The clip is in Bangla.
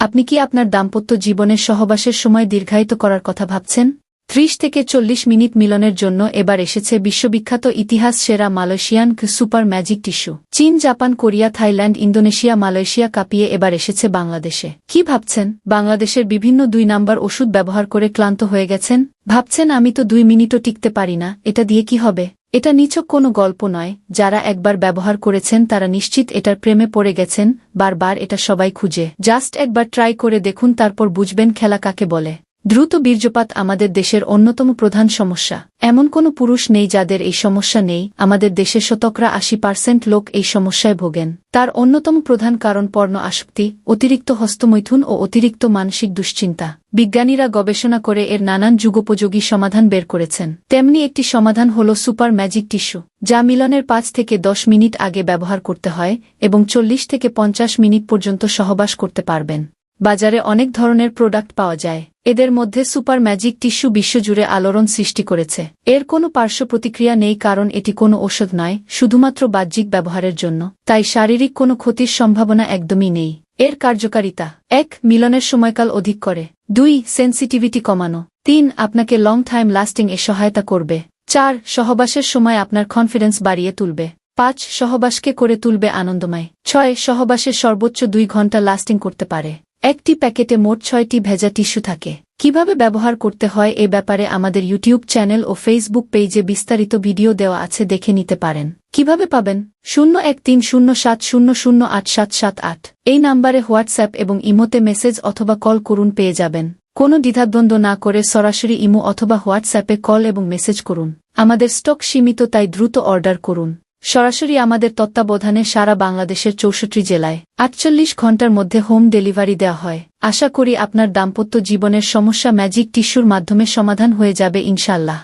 আপনি কি আপনার দাম্পত্য জীবনের সহবাসের সময় দীর্ঘায়িত করার কথা ভাবছেন? ত্রিশ থেকে চল্লিশ মিনিট মিলনের জন্য এবার এসেছে বিশ্ববিখ্যাত ইতিহাস সেরা মালয়েশিয়ান সুপার ম্যাজিক টিস্যু। চীন, Japan, Korea, Thailand, Indonesia, Malaysia কাঁপিয়ে এবার এসেছে বাংলাদেশে। কি ভাবছেন? বাংলাদেশের বিভিন্ন দুই নাম্বার ওষুধ ব্যবহার করে ক্লান্ত হয়ে গেছেন? ভাবছেন, আমি তো দুই মিনিটও টিকতে পারি না, এটা দিয়ে কি হবে? এটা নিছক কোনো গল্প নয়, যারা একবার ব্যবহার করেছেন তারা নিশ্চিত এটার প্রেমে পড়ে গেছেন, বারবার এটা সবাই খুঁজে। জাস্ট একবার ট্রাই করে দেখুন, তারপর বুঝবেন খেলা কাকে বলে। দ্রুত বীর্যপাত আমাদের দেশের অন্যতম প্রধান সমস্যা। এমন কোনো পুরুষ নেই যাদের এই সমস্যা নেই, আমাদের দেশের শতকরা আশি পার্সেন্ট লোক এই সমস্যায় ভোগেন। তার অন্যতম প্রধান কারণ পর্ণ আসক্তি, অতিরিক্ত হস্তমৈথুন ও অতিরিক্ত মানসিক দুশ্চিন্তা। বিজ্ঞানীরা গবেষণা করে এর নানান যুগোপযোগী সমাধান বের করেছেন। তেমনি একটি সমাধান হল সুপার ম্যাজিক টিস্যু, যা মিলনের পাঁচ থেকে দশ মিনিট আগে ব্যবহার করতে হয় এবং চল্লিশ থেকে পঞ্চাশ মিনিট পর্যন্ত সহবাস করতে পারবেন। বাজারে অনেক ধরনের প্রোডাক্ট পাওয়া যায়। এদের মধ্যে সুপার ম্যাজিক টিস্যু বিশ্বজুড়ে আলোড়ন সৃষ্টি করেছে। এর কোনো পার্শ্ব প্রতিক্রিয়া নেই কারণ এটি কোনো ওষুধ নয়, শুধুমাত্র বাহ্যিক ব্যবহারের জন্য। তাই শারীরিক কোনো ক্ষতির সম্ভাবনা একদমই নেই। এর কার্যকারিতা। এক, মিলনের সময়কাল অধিক করে। দুই, সেন্সিটিভিটি কমানো। তিন, আপনাকে লং টাইম লাস্টিং এ সহায়তা করবে। চার, সহবাসের সময় আপনার কনফিডেন্স বাড়িয়ে তুলবে। পাঁচ, সহবাসকে করে তুলবে আনন্দময়। ছয়, সহবাসের সর্বোচ্চ দুই ঘণ্টা লাস্টিং করতে পারে। একটি প্যাকেটে মোট ছয়টি ভেজা টিস্যু থাকে। কীভাবে ব্যবহার করতে হয় এ ব্যাপারে আমাদের ইউটিউব চ্যানেল ও ফেসবুক পেজে বিস্তারিত ভিডিও দেওয়া আছে, দেখে নিতে পারেন। কীভাবে পাবেন? শূন্য এক তিন শূন্য সাত শূন্য শূন্য আট সাত সাত আট। এই নাম্বারে হোয়াটসঅ্যাপ এবং ইমোতে মেসেজ অথবা কল করুন, পেয়ে যাবেন। কোনো দ্বিধাদ্বন্দ্ব না করে সরাসরি ইমো অথবা হোয়াটসঅ্যাপে কল এবং মেসেজ করুন। আমাদের স্টক সীমিত, তাই দ্রুত অর্ডার করুন। সরাসরি আমাদের তত্ত্বাবধানে সারা বাংলাদেশের চৌষট্টি জেলায় আটচল্লিশ ঘণ্টার মধ্যে হোম ডেলিভারি দেওয়া হয়। আশা করি আপনার দাম্পত্য জীবনের সমস্যা ম্যাজিক টিস্যুর মাধ্যমে সমাধান হয়ে যাবে ইনশাল্লাহ